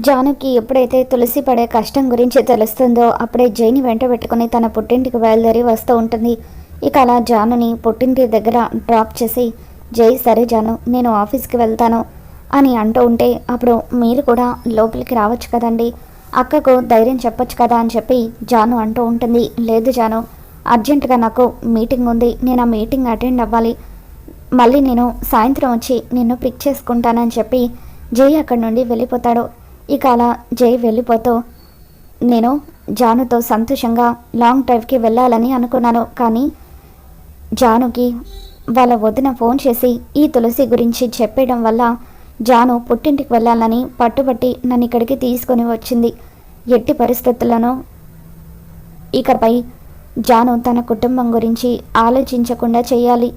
జానుకి ఎప్పుడైతే తులసి పడే కష్టం గురించి తెలుస్తుందో అప్పుడే జైని వెంట పెట్టుకుని తన పుట్టింటికి బయలుదేరి వస్తూ ఉంటుంది. ఇక అలా జానుని పుట్టింటి దగ్గర డ్రాప్ చేసి జై సరే జాను నేను ఆఫీస్కి వెళ్తాను అని అంటూ ఉంటే అప్పుడు మీరు కూడా లోపలికి రావచ్చు కదండి. అక్కకు ధైర్యం చెప్పొచ్చు కదా అని చెప్పి జాను అంటూ ఉంటుంది. లేదు జాను అర్జెంటుగా నాకు మీటింగ్ ఉంది. నేను ఆ మీటింగ్ అటెండ్ అవ్వాలి. మళ్ళీ నేను సాయంత్రం వచ్చి నిన్ను పిక్ చేసుకుంటానని చెప్పి జై అక్కడి నుండి వెళ్ళిపోతాడు. ఇక అలా జై వెళ్ళిపోతూ నేను జానుతో సంతోషంగా లాంగ్ డ్రైవ్కి వెళ్ళాలని అనుకున్నాను. కానీ జానుకి వాళ్ళ వదిన ఫోన్ చేసి ఈ తులసి గురించి చెప్పేయడం వల్ల జాను పుట్టింటికి వెళ్ళాలని పట్టుబట్టి నన్ను ఇక్కడికి తీసుకొని వచ్చింది. ఎట్టి పరిస్థితుల్లోనూ ఇకపై జాను తన కుటుంబం గురించి ఆలోచించకుండా చేయాలి.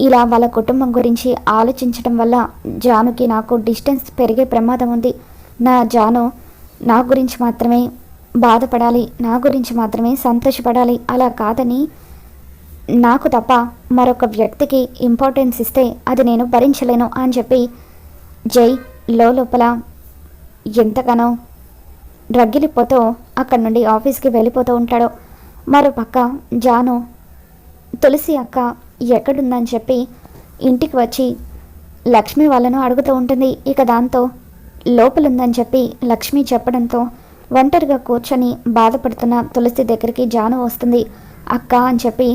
ఇలా వాళ్ళ కుటుంబం గురించి ఆలోచించడం వల్ల జానుకి నాకు డిస్టెన్స్ పెరిగే ప్రమాదం ఉంది. నా జాను నా గురించి మాత్రమే బాధపడాలి నా గురించి మాత్రమే సంతోషపడాలి అలా కాదని నాకు తప్ప మరొక వ్యక్తికి ఇంపార్టెన్స్ ఇస్తే అది నేను భరించలేను అని చెప్పి జై లోపల ఎంతగానో రగిలిపోతూ అక్కడి నుండి ఆఫీస్కి వెళ్ళిపోతూ ఉంటాడు. మరోపక్క జాను తులసి అక్క ఎక్కడుందని చెప్పి ఇంటికి వచ్చి లక్ష్మి వాళ్ళను అడుగుతూ ఉంటుంది. ఇక దాంతో లోపలుందని చెప్పి లక్ష్మి చెప్పడంతో ఒంటరిగా కూర్చొని బాధపడుతున్న తులసి దగ్గరికి జాను వస్తుంది. అక్క అని చెప్పి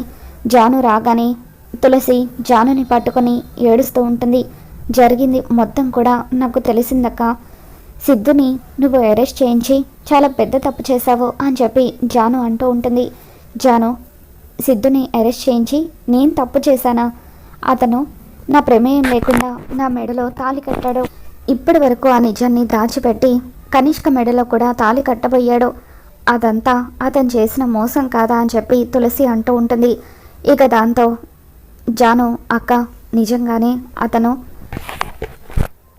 జాను రాగానే తులసి జానుని పట్టుకొని ఏడుస్తూ ఉంటుంది. జరిగింది మొత్తం కూడా నాకు తెలిసిందక్క. సిద్ధుని నువ్వు అరెస్ట్ చేయించి చాలా పెద్ద తప్పు చేశావు అని చెప్పి జాను అంటూ ఉంటుంది. జాను సిద్ధుని అరెస్ట్ చేయించి నేను తప్పు చేశానా? అతను నా ప్రమేయం లేకుండా నా మెడలో తాళి కట్టాడు. ఇప్పటి వరకు ఆ నిజాన్ని దాచిపెట్టి కనిష్క మెడలో కూడా తాళి కట్టబోయాడు. అదంతా అతను చేసిన మోసం కాదా అని చెప్పి తులసి అంటూ ఉంటుంది. ఇక దాంతో జాను అక్క నిజంగానే అతను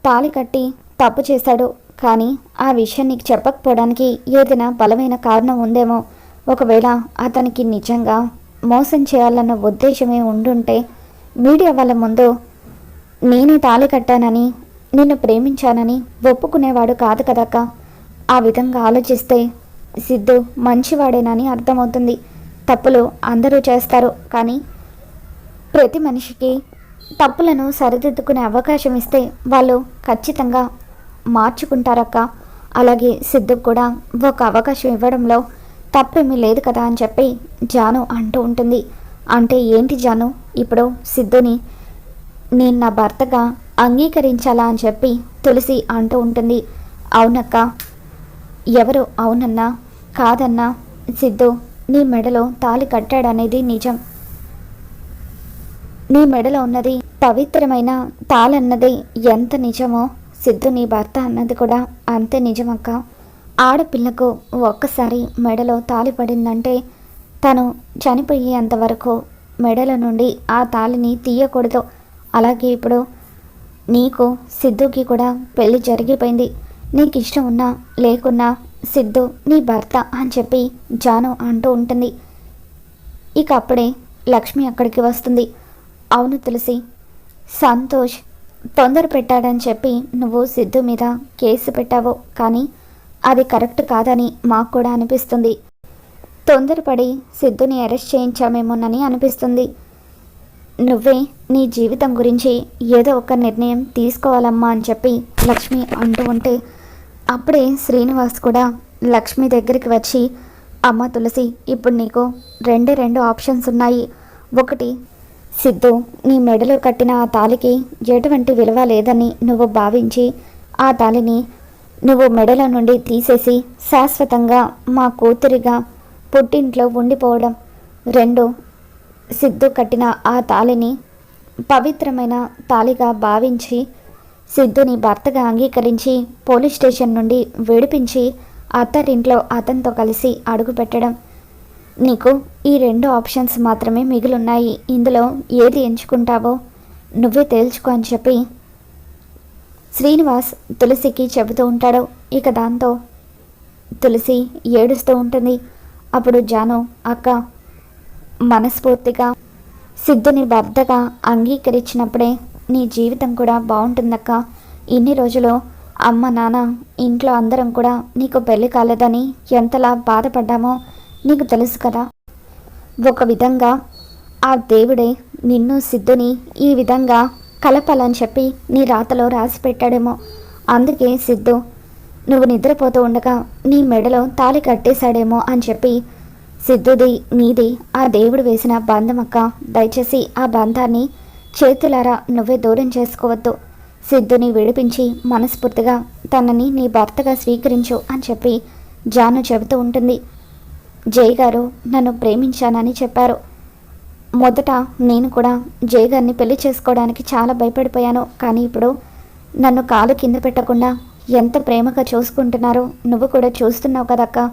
తాళి కట్టి తప్పు చేశాడు. కానీ ఆ విషయం నీకు చెప్పకపోవడానికి ఏదైనా బలమైన కారణం ఉందేమో. ఒకవేళ అతనికి నిజంగా మోసం చేయాలన్న ఉద్దేశమే ఉండుంటే మీడియా వాళ్ళ ముందు నేనే తాళి కట్టానని నిన్ను ప్రేమించానని ఒప్పుకునేవాడు కాదు కదక్క. ఆ విధంగా ఆలోచిస్తే సిద్ధు మంచివాడేనని అర్థమవుతుంది. తప్పులు అందరూ చేస్తారు కానీ ప్రతి మనిషికి తప్పులను సరిదిద్దుకునే అవకాశం ఇస్తే వాళ్ళు ఖచ్చితంగా మార్చుకుంటారక్క. అలాగే సిద్ధు కూడా ఒక అవకాశం ఇవ్వడంలో తప్పేమీ లేదు కదా అని చెప్పి జాను అంటూ ఉంటుంది. అంటే ఏంటి జాను? ఇప్పుడు సిద్ధుని నేను నా భర్తగా అంగీకరించాలా అని చెప్పి తులసి అంటూ ఉంటుంది. అవునక్క. ఎవరు? అవునన్నా. కాదన్నా. సిద్ధు నీ మెడలో తాళి కట్టాడనేది నిజం. నీ మెడలో ఉన్నది పవిత్రమైన తాళన్నది ఎంత నిజమో సిద్ధు నీ భర్త అన్నది కూడా అంతే నిజమక్క. ఆడపిల్లకు ఒక్కసారి మెడలో తాళి పడిందంటే తను చనిపోయేంత వరకు మెడల నుండి ఆ తాళిని తీయకూడదు. అలాగే ఇప్పుడు నీకు సిద్ధుకి కూడా పెళ్ళి జరిగిపోయింది. నీకు ఇష్టం ఉన్నా లేకున్నా సిద్ధు నీ భర్త అని చెప్పి జాను అంటూ ఉంటుంది. ఇక అప్పుడే లక్ష్మి అక్కడికి వస్తుంది. అవును తులసి సంతోష్ తొందర పెట్టాడని చెప్పి నువ్వు సిద్ధు మీద కేసు పెట్టావు. కానీ అది కరెక్ట్ కాదని మాకు కూడా అనిపిస్తుంది. తొందరపడి సిద్ధుని అరెస్ట్ చేయించామేమోనని అనిపిస్తుంది. నువ్వే నీ జీవితం గురించి ఏదో ఒక నిర్ణయం తీసుకోవాలమ్మా అని చెప్పి లక్ష్మి అంటూ ఉంటే అప్పుడే శ్రీనివాస్ కూడా లక్ష్మి దగ్గరికి వచ్చి అమ్మ తులసి ఇప్పుడు నీకు రెండే రెండు ఆప్షన్స్ ఉన్నాయి. ఒకటి సిద్ధు నీ మెడలో కట్టిన ఆ తాలికి ఎటువంటి విలువ లేదని నువ్వు భావించి ఆ తాలిని నువ్వు మెడల నుండి తీసేసి శాశ్వతంగా మా కూతురిగా పుట్టింట్లో ఉండిపోవడం. రెండు సిద్ధు కట్టిన ఆ తాళిని పవిత్రమైన తాళిగా భావించి సిద్ధుని భర్తగా అంగీకరించి పోలీస్ స్టేషన్ నుండి విడిపించి అత్తారింట్లో అతనితో కలిసి అడుగుపెట్టడం. నీకు ఈ రెండు ఆప్షన్స్ మాత్రమే మిగిలిన్నాయి. ఇందులో ఏది ఎంచుకుంటావో నువ్వే తేల్చుకో అని చెప్పి శ్రీనివాస్ తులసికి చెబుతూ ఉంటాడు. ఇక దాంతో తులసి ఏడుస్తూ ఉంటుంది. అప్పుడు జాను అక్క మనస్ఫూర్తిగా సిద్ధుని భర్తగా అంగీకరించినప్పుడే నీ జీవితం కూడా బాగుంటుందక్క. ఇన్ని రోజులు అమ్మ నాన్న ఇంట్లో అందరం కూడా నీకు పెళ్ళి కాలేదని ఎంతలా బాధపడ్డామో నీకు తెలుసు కదా. ఒక విధంగా ఆ దేవుడే నిన్ను సిద్ధుని ఈ విధంగా కలపాలని చెప్పి నీ రాతలో రాసి పెట్టాడేమో. అందుకే సిద్ధు నువ్వు నిద్రపోతూ ఉండగా నీ మెడలో తాళి కట్టేశాడేమో అని చెప్పి సిద్ధుది నీది ఆ దేవుడు వేసిన బంధమక్క దయచేసి ఆ బంధాన్ని చేతులారా నువ్వే దూరం చేసుకోవద్దు. సిద్ధుని విడిపించి మనస్ఫూర్తిగా తనని నీ భర్తగా స్వీకరించు అని చెప్పి జాను చెబుతూ ఉంటుంది. జై గారు నన్ను ప్రేమించానని చెప్పారు. మొదట నేను కూడా జై గారిని పెళ్ళి చేసుకోవడానికి చాలా భయపడిపోయాను. కానీ ఇప్పుడు నన్ను కాలు కింద పెట్టకుండా ఎంత ప్రేమగా చూసుకుంటున్నారో నువ్వు కూడా చూస్తున్నావు కదక్కా.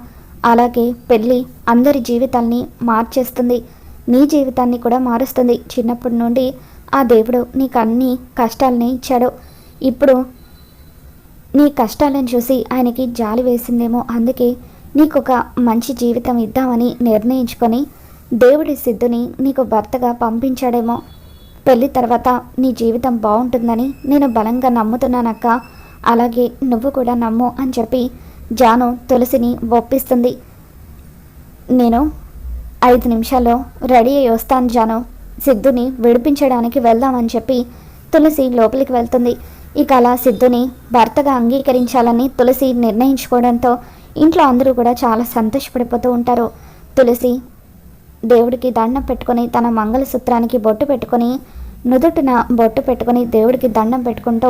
అలాగే పెళ్ళి అందరి జీవితాల్ని మార్చేస్తుంది. నీ జీవితాన్ని కూడా మారుస్తుంది. చిన్నప్పటి నుండి ఆ దేవుడు నీకు అన్ని కష్టాలని ఇచ్చాడు. ఇప్పుడు నీ కష్టాలను చూసి ఆయనకి జాలి వేసిందేమో. అందుకే నీకు ఒక మంచి జీవితం ఇద్దామని నిర్ణయించుకొని దేవుడి సిద్ధుని నీకు భర్తగా పంపించాడేమో. పెళ్ళి తర్వాత నీ జీవితం బాగుంటుందని నేను బలంగా నమ్ముతున్నానక్క. అలాగే నువ్వు కూడా నమ్ము అని చెప్పి జాను తులసిని ఒప్పిస్తుంది. నేను ఐదు నిమిషాల్లో రెడీ అయ్యి వస్తాను జాను. సిద్ధుని విడిపించడానికి వెళ్దామని చెప్పి తులసి లోపలికి వెళ్తుంది. ఇక అలా సిద్ధుని భర్తగా అంగీకరించాలని తులసి నిర్ణయించుకోవడంతో ఇంట్లో అందరూ కూడా చాలా సంతోషపడిపోతూ ఉంటారు. తులసి దేవుడికి దండం పెట్టుకొని తన మంగళసూత్రానికి బొట్టు పెట్టుకొని నుదుటిన బొట్టు పెట్టుకొని దేవుడికి దండం పెట్టుకుంటూ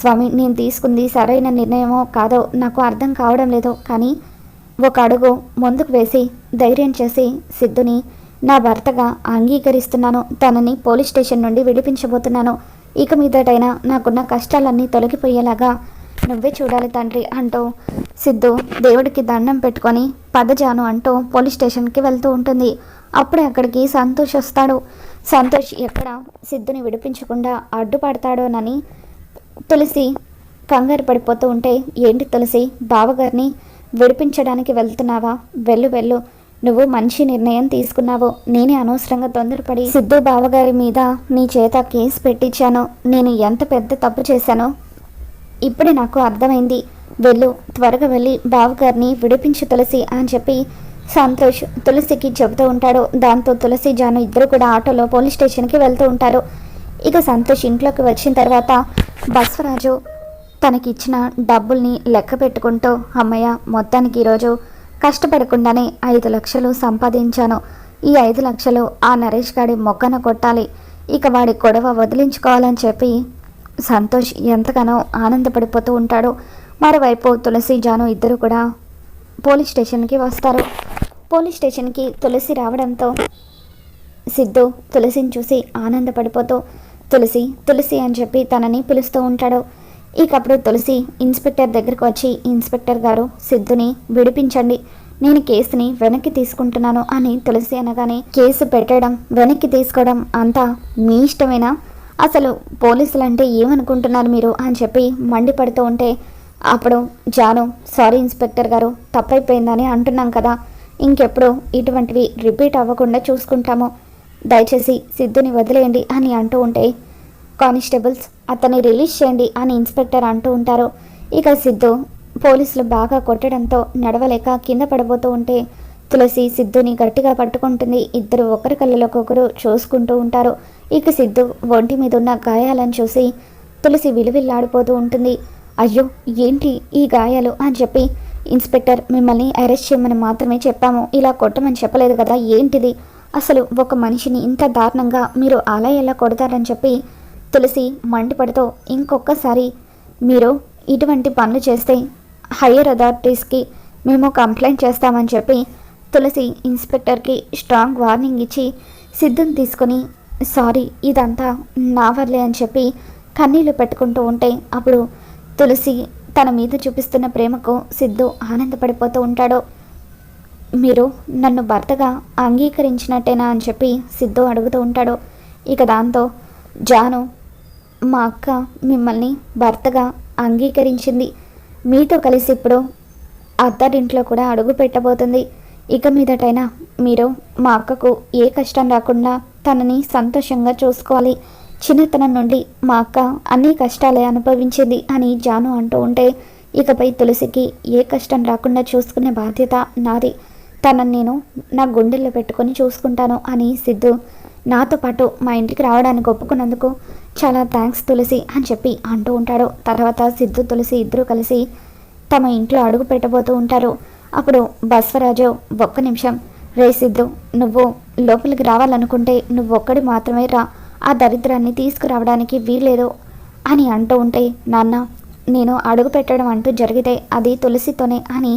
స్వామి నేను తీసుకుంది సరైన నిర్ణయమో కాదో నాకు అర్థం కావడం లేదు. కానీ ఒక అడుగు ముందుకు వేసి ధైర్యం చేసి సిద్ధుని నా భర్తగా అంగీకరిస్తున్నాను. తనని పోలీస్ స్టేషన్ నుండి విడిపించబోతున్నాను. ఇక మీదటైనా నాకున్న కష్టాలన్నీ తొలగిపోయేలాగా నువ్వే చూడాలి తండ్రి అంటూ సిద్ధు దేవుడికి దండం పెట్టుకొని పదజాను అంటూ పోలీస్ స్టేషన్కి వెళ్తూ ఉంటుంది. అప్పుడే అక్కడికి సంతోష్ వస్తాడు. సంతోష్ ఎక్కడ సిద్ధుని విడిపించకుండా అడ్డుపడతాడోనని తులసి కంగారు పడిపోతూ ఉంటే ఏంటి తులసి బావగారిని విడిపించడానికి వెళ్తున్నావా? వెళ్ళు వెళ్ళు. నువ్వు మంచి నిర్ణయం తీసుకున్నావు. నేనే అనవసరంగా తొందరపడి సిద్ధు బావగారి మీద నీ చేత కేసు పెట్టించాను. నేను ఎంత పెద్ద తప్పు చేశానో ఇప్పుడే నాకు అర్థమైంది. వెళ్ళు త్వరగా వెళ్ళి బావగారిని విడిపించు తులసి అని చెప్పి సంతోష్ తులసికి చెబుతూ ఉంటాడు. దాంతో తులసి జాను ఇద్దరు కూడా ఆటోలో పోలీస్ స్టేషన్కి వెళ్తూ ఉంటారు. ఇక సంతోష్ ఇంట్లోకి వచ్చిన తర్వాత బస్వరాజు తనకిచ్చిన డబ్బుల్ని లెక్క పెట్టుకుంటూ అమ్మయ్య మొత్తానికి ఈరోజు కష్టపడకుండానే ఐదు లక్షలు సంపాదించాను. ఈ ఐదు లక్షలు ఆ నరేష్ గాడి మొక్కన కొట్టాలి. ఇక వాడి గొడవ వదిలించుకోవాలని చెప్పి సంతోష్ ఎంతగానో ఆనందపడిపోతూ ఉంటాడు. మరోవైపు తులసి జాను ఇద్దరు కూడా పోలీస్ స్టేషన్కి వస్తారు. పోలీస్ స్టేషన్కి తులసి రావడంతో సిద్ధు తులసిని చూసి ఆనందపడిపోతూ తులసి తులసి అని చెప్పి తనని పిలుస్తూ ఉంటాడు. ఇకప్పుడు తులసి ఇన్స్పెక్టర్ దగ్గరకు వచ్చి ఇన్స్పెక్టర్ గారు సిద్ధుని విడిపించండి. నేను కేసుని వెనక్కి తీసుకుంటున్నాను అని తులసి అనగానే కేసు పెట్టడం వెనక్కి తీసుకోవడం అంతా మీ ఇష్టమేనా? అసలు పోలీసులు అంటే ఏమనుకుంటున్నారు మీరు అని చెప్పి మండిపడుతూ ఉంటే అప్పుడు జాను సారీ ఇన్స్పెక్టర్ గారు తప్పైపోయిందని అంటున్నాం కదా. ఇంకెప్పుడు ఇటువంటివి రిపీట్ అవ్వకుండా చూసుకుంటాము. దయచేసి సిద్ధుని వదిలేయండి అని అంటూ ఉంటే కానిస్టేబుల్స్ అతన్ని రిలీజ్ చేయండి అని ఇన్స్పెక్టర్ అంటూ ఉంటారు. ఇక సిద్ధు పోలీసులు బాగా కొట్టడంతో నడవలేక కింద పడబోతూ ఉంటే తులసి సిద్ధుని గట్టిగా పట్టుకుంటుంది. ఇద్దరు ఒకరి కళ్ళలోకి ఒకరు చూసుకుంటూ ఉంటారు. ఇక సిద్ధు ఒంటి మీద ఉన్న గాయాలను చూసి తులసి విలువిల్లాడిపోతూ ఉంటుంది. అయ్యో ఏంటి ఈ గాయాలు? అని చెప్పి ఇన్స్పెక్టర్ మిమ్మల్ని అరెస్ట్ చేయమని మాత్రమే చెప్పాము. ఇలా కొట్టమని చెప్పలేదు కదా ఏంటిది? అసలు ఒక మనిషిని ఇంత దారుణంగా మీరు అలా ఎలా కొడతారని చెప్పి తులసి మండిపడితో ఇంకొకసారి మీరు ఇటువంటి పనులు చేస్తే హయ్యర్ అథారిటీస్కి మేము కంప్లైంట్ చేస్తామని చెప్పి తులసి ఇన్స్పెక్టర్కి స్ట్రాంగ్ వార్నింగ్ ఇచ్చి సిద్ధం తీసుకొని సారీ ఇదంతా నా వల్లే అని చెప్పి కన్నీళ్ళు పెట్టుకుంటూ ఉంటే అప్పుడు తులసి తన మీద చూపిస్తున్న ప్రేమకు సిద్ధు ఆనందపడిపోతూ ఉంటాడు. మీరు నన్ను భర్తగా అంగీకరించినట్టేనా అని చెప్పి సిద్ధు అడుగుతూ ఉంటాడు. ఇక దాంతో జాను మా అక్క మిమ్మల్ని భర్తగా అంగీకరించింది. మీతో కలిసి ఇప్పుడు అత్తారింట్లో కూడా అడుగు పెట్టబోతుంది. ఇక మీదటైనా మీరు మా అక్కకు ఏ కష్టం రాకుండా తనని సంతోషంగా చూసుకోవాలి. చిన్నతనం నుండి మా అక్క అన్ని కష్టాలే అనుభవించింది అని జాను అంటూ ఉంటే ఇకపై తులసికి ఏ కష్టం రాకుండా చూసుకునే బాధ్యత నాది. తనని నేను నా గుండెల్లో పెట్టుకొని చూసుకుంటాను అని సిద్ధు నాతో పాటు మా ఇంటికి రావడానికి ఒప్పుకున్నందుకు చాలా థ్యాంక్స్ తులసి అని చెప్పి అంటూ ఉంటాడు. తర్వాత సిద్ధు తులసి ఇద్దరూ కలిసి తమ ఇంట్లో అడుగు పెట్టబోతూ ఉంటారు. అప్పుడు బస్వరాజు ఒక్క నిమిషం. రే సిద్ధు నువ్వు లోపలికి రావాలనుకుంటే నువ్వు ఒక్కడి మాత్రమే రా. ఆ దరిద్రాన్ని తీసుకురావడానికి వీల్లేదు అని అంటూ ఉంటే నాన్న నేను అడుగు పెట్టడం అంటూ జరిగితే అది తులసితోనే అని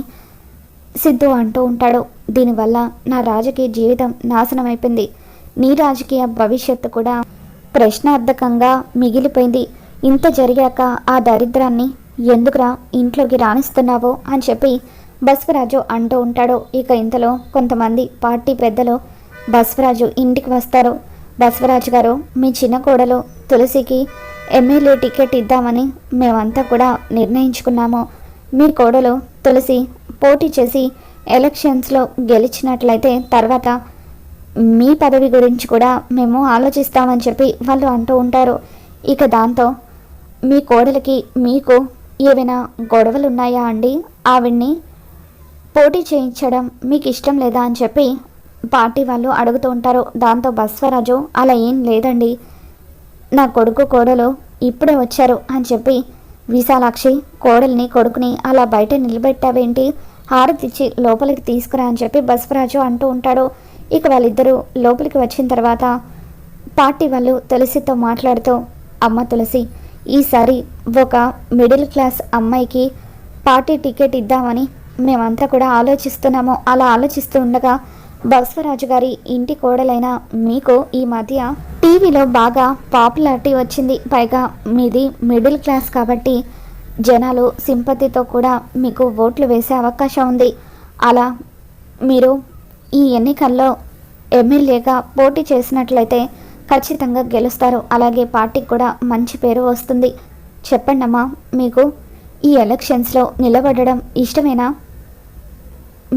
సిద్ధు అంటూ ఉంటాడు. దీనివల్ల నా రాజకీయ జీవితం నాశనం అయిపోయింది నీ రాజకీయ భవిష్యత్తు కూడా ప్రశ్నార్థకంగా మిగిలిపోయింది. ఇంత జరిగాక ఆ దరిద్రాన్ని ఎందుకురా ఇంట్లోకి రాణిస్తున్నావో అని చెప్పి బస్వరాజు అంటూ ఉంటాడు. ఇక ఇంతలో కొంతమంది పార్టీ పెద్దలు బస్వరాజు ఇంటికి వస్తారు. బస్వరాజు గారు మీ చిన్న కోడలు తులసికి ఎమ్మెల్యే టికెట్ ఇద్దామని మేమంతా కూడా నిర్ణయించుకున్నాము. మీ కోడలు తులసి పోటీ చేసి ఎలక్షన్స్లో గెలిచినట్లయితే తర్వాత మీ పదవి గురించి కూడా మేము ఆలోచిస్తామని చెప్పి వాళ్ళు అంటూ ఉంటారు. ఇక దాంతో మీ కోడలికి మీకు ఏవైనా గొడవలు ఉన్నాయా అండి? ఆవిడ్ని పోటీ చేయించడం మీకు ఇష్టం లేదా అని చెప్పి పార్టీ వాళ్ళు అడుగుతూ ఉంటారు. దాంతో బస్వరాజు అలా ఏం లేదండి. నా కొడుకు కోడలు ఇప్పుడే వచ్చారు అని చెప్పి విశాలాక్షి కోడల్ని కొడుకుని అలా బయట నిలబెట్టావేంటి? హారతిచ్చి లోపలికి తీసుకురా అని చెప్పి బస్వరాజు అంటూ ఉంటాడు. ఇక వాళ్ళిద్దరూ లోపలికి వచ్చిన తర్వాత పార్టీ వాళ్ళు తులసితో మాట్లాడుతూ అమ్మ తులసి ఈసారి ఒక మిడిల్ క్లాస్ అమ్మాయికి పార్టీ టికెట్ ఇద్దామని మేమంతా కూడా ఆలోచిస్తున్నాము. అలా ఆలోచిస్తూ ఉండగా బస్వరాజు గారి ఇంటి కోడలైన మీకు ఈ మధ్య టీవీలో బాగా పాపులారిటీ వచ్చింది. పైగా మీది మిడిల్ క్లాస్ కాబట్టి జనాలు సింపతితో కూడా మీకు ఓట్లు వేసే అవకాశం ఉంది. అలా మీరు ఈ ఎన్నికల్లో ఎమ్మెల్యేగా పోటీ చేసినట్లయితే ఖచ్చితంగా గెలుస్తారు. అలాగే పార్టీకి కూడా మంచి పేరు వస్తుంది. చెప్పండమ్మా మీకు ఈ ఎలక్షన్స్లో నిలబడడం ఇష్టమేనా?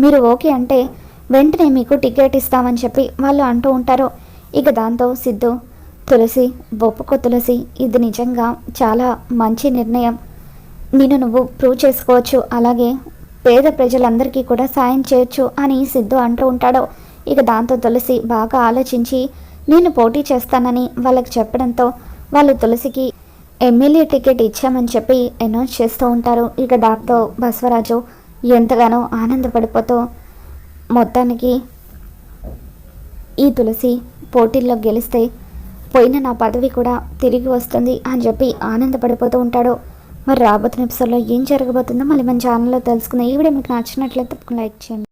మీరు ఓకే అంటే వెంటనే మీకు టికెట్ ఇస్తామని చెప్పి వాళ్ళు అంటూ ఉంటారు. ఇక దాంతో సిద్ధు తులసి ఒప్పుకో తులసి ఇది నిజంగా చాలా మంచి నిర్ణయం. నేను నువ్వు ప్రూవ్ చేసుకోవచ్చు. అలాగే పేద ప్రజలందరికీ కూడా సాయం చేయొచ్చు అని సిద్ధు అంటూ ఉంటాడు. ఇక దాంతో తులసి బాగా ఆలోచించి నేను పోటీ చేస్తానని వాళ్ళకి చెప్పడంతో వాళ్ళు తులసికి ఎమ్మెల్యే టికెట్ ఇచ్చామని చెప్పి అనౌన్స్ చేస్తూ ఉంటారు. ఇక దాంతో బసవరాజు ఎంతగానో ఆనందపడిపోతూ మొత్తానికి ఈ తులసి పోటీల్లో గెలిస్తే పోయిన నా పదవి కూడా తిరిగి వస్తుంది అని చెప్పి ఆనందపడిపోతూ ఉంటాడు. మరి రాబోతున్న ఎపిసోడ్లో ఏం జరగబోతుందో మళ్ళీ మన ఛానల్లో తెలుసుకుందాం. ఈ వీడియో మీకు నచ్చినట్లయితే లైక్ చేయండి.